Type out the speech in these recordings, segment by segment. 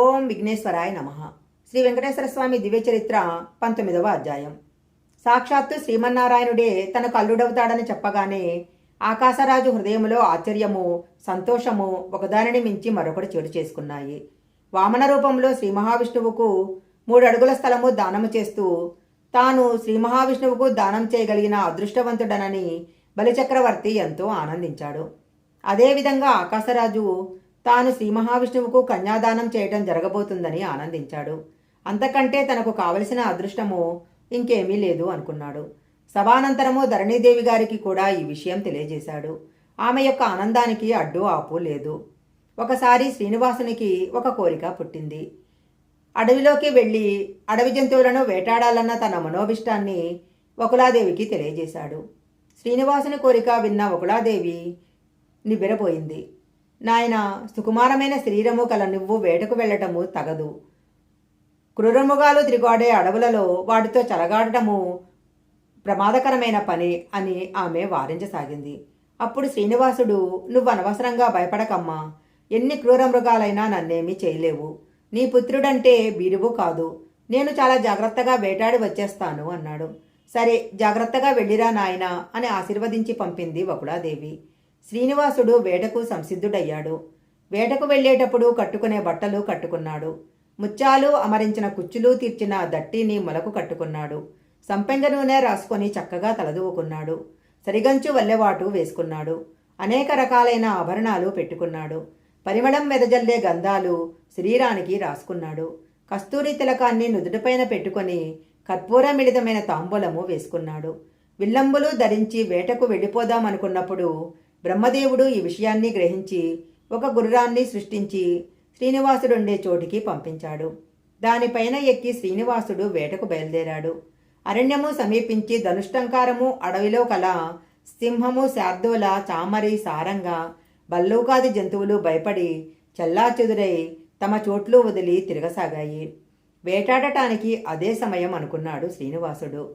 ఓం విఘ్నేశ్వరాయ నమ. శ్రీ వెంకటేశ్వర స్వామి దివ్య చరిత్ర పంతొమ్మిదవ అధ్యాయం. సాక్షాత్తు శ్రీమన్నారాయణుడే తనకు అల్లుడవుతాడని చెప్పగానే ఆకాశరాజు హృదయంలో ఆశ్చర్యము సంతోషము ఒకదానిని మించి మరొకటి చోటు చేసుకున్నాయి. వామన రూపంలో శ్రీ మహావిష్ణువుకు మూడు అడుగుల స్థలము దానము చేస్తూ తాను శ్రీ మహావిష్ణువుకు దానం చేయగలిగిన అదృష్టవంతుడనని బలిచక్రవర్తి ఎంతో ఆనందించాడు. అదేవిధంగా ఆకాశరాజు తాను శ్రీ మహావిష్ణువుకు కన్యాదానం చేయటం జరగబోతుందని ఆనందించాడు. అంతకంటే తనకు కావలసిన అదృష్టము ఇంకేమీ లేదు అనుకున్నాడు. సభానంతరము ధరణీదేవి గారికి కూడా ఈ విషయం తెలియజేశాడు. ఆమె యొక్క ఆనందానికి అడ్డు ఆపు లేదు. ఒకసారి శ్రీనివాసునికి ఒక కోరిక పుట్టింది. అడవిలోకి వెళ్ళి అడవి జంతువులను వేటాడాలన్న తన మనోభిష్టాన్ని వకులాదేవికి తెలియజేశాడు. శ్రీనివాసుని కోరిక విన్న వకులాదేవి నిబిరపోయింది నాయన సుకుమారమైన శరీరము కల నువ్వు వేటకు వెళ్ళటము తగదు. క్రూరముగాలు తిరిగాడే అడవులలో వాటితో చలగాడటము ప్రమాదకరమైన పని అని ఆమె వారించసాగింది అప్పుడు శ్రీనివాసుడు నువ్వు అనవసరంగా భయపడకమ్మా. ఎన్ని క్రూర మృగాలైనా నన్నేమీ చేయలేవు. నీ పుత్రుడంటే బీరువు కాదు. నేను చాలా జాగ్రత్తగా వేటాడి వచ్చేస్తాను అన్నాడు. సరే జాగ్రత్తగా వెళ్ళిరా నాయనా అని ఆశీర్వదించి పంపింది వకుళాదేవి. శ్రీనివాసుడు వేటకు సంసిద్ధుడయ్యాడు. వేటకు వెళ్ళేటప్పుడు కట్టుకునే బట్టలు కట్టుకున్నాడు. ముత్యాలు అమరించిన కుచ్చులు తీర్చిన దట్టిని మొలకు కట్టుకున్నాడు. సంపెంగ నూనె రాసుకొని చక్కగా తలదూవుకున్నాడు. సరిగంచు వల్లెవాటు వేసుకున్నాడు. అనేక రకాలైన ఆభరణాలు పెట్టుకున్నాడు. పరిమళం మెదజల్లే గంధాలు శరీరానికి రాసుకున్నాడు. కస్తూరి తిలకాన్ని నుదుటిపైన పెట్టుకొని కర్పూర మిళితమైన తాంబూలము వేసుకున్నాడు. విల్లంబులు ధరించి వేటకు వెళ్ళిపోదామనుకున్నప్పుడు బ్రహ్మదేవుడు ఈ విషయాన్ని గ్రహించి ఒక గుర్రాన్ని సృష్టించి శ్రీనివాసుడుండే చోటికి పంపించాడు. దానిపైన ఎక్కి శ్రీనివాసుడు వేటకు బయలుదేరాడు. అరణ్యము సమీపించి ధనుష్టంకారము అడవిలో కల సింహము శార్దూల చామరి సారంగ బల్లూకాది జంతువులు భయపడి చెల్లాచెదురై తమ చోట్లు వదిలి తిరగసాగాయి. వేటాడటానికి అదే సమయం అనుకున్నాడు శ్రీనివాసుడు.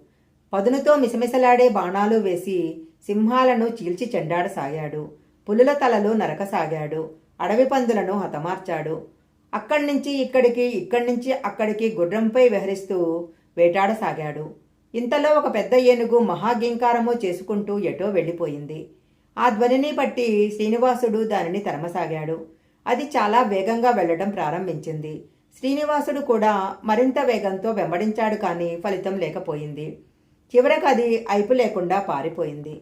పదునుతో మిసమిసలాడే బాణాలు వేసి సింహాలను చీల్చి చెండాడసాగాడు పులుల తలలు నరకసాగాడు. అడవి పందులను హతమార్చాడు. అక్కడి నుంచి ఇక్కడికి ఇక్కడి నుంచి అక్కడికి గుర్రంపై విహరిస్తూ వేటాడసాగాడు. ఇంతలో ఒక పెద్ద ఏనుగు మహాగింకారమో చేసుకుంటూ ఎటో వెళ్ళిపోయింది. ఆ ధ్వనిని బట్టి శ్రీనివాసుడు దానిని తరమసాగాడు. అది చాలా వేగంగా వెళ్ళడం ప్రారంభించింది. శ్రీనివాసుడు కూడా మరింత వేగంతో వెంబడించాడు కానీ ఫలితం లేకపోయింది. చివరకు అది అయిపు లేకుండా పారిపోయింది.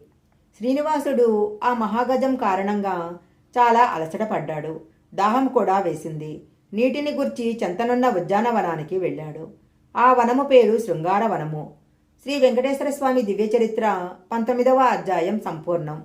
శ్రీనివాసుడు ఆ మహాగజం కారణంగా చాలా అలసటపడ్డాడు దాహం కూడా వేసింది. నీటిని గుర్చి చెంతనున్న ఉద్యానవనానికి వెళ్ళాడు. ఆ వనము పేరు శృంగార వనము. శ్రీ వెంకటేశ్వర స్వామి దివ్య చరిత్ర పంతొమ్మిదవ అధ్యాయం సంపూర్ణం.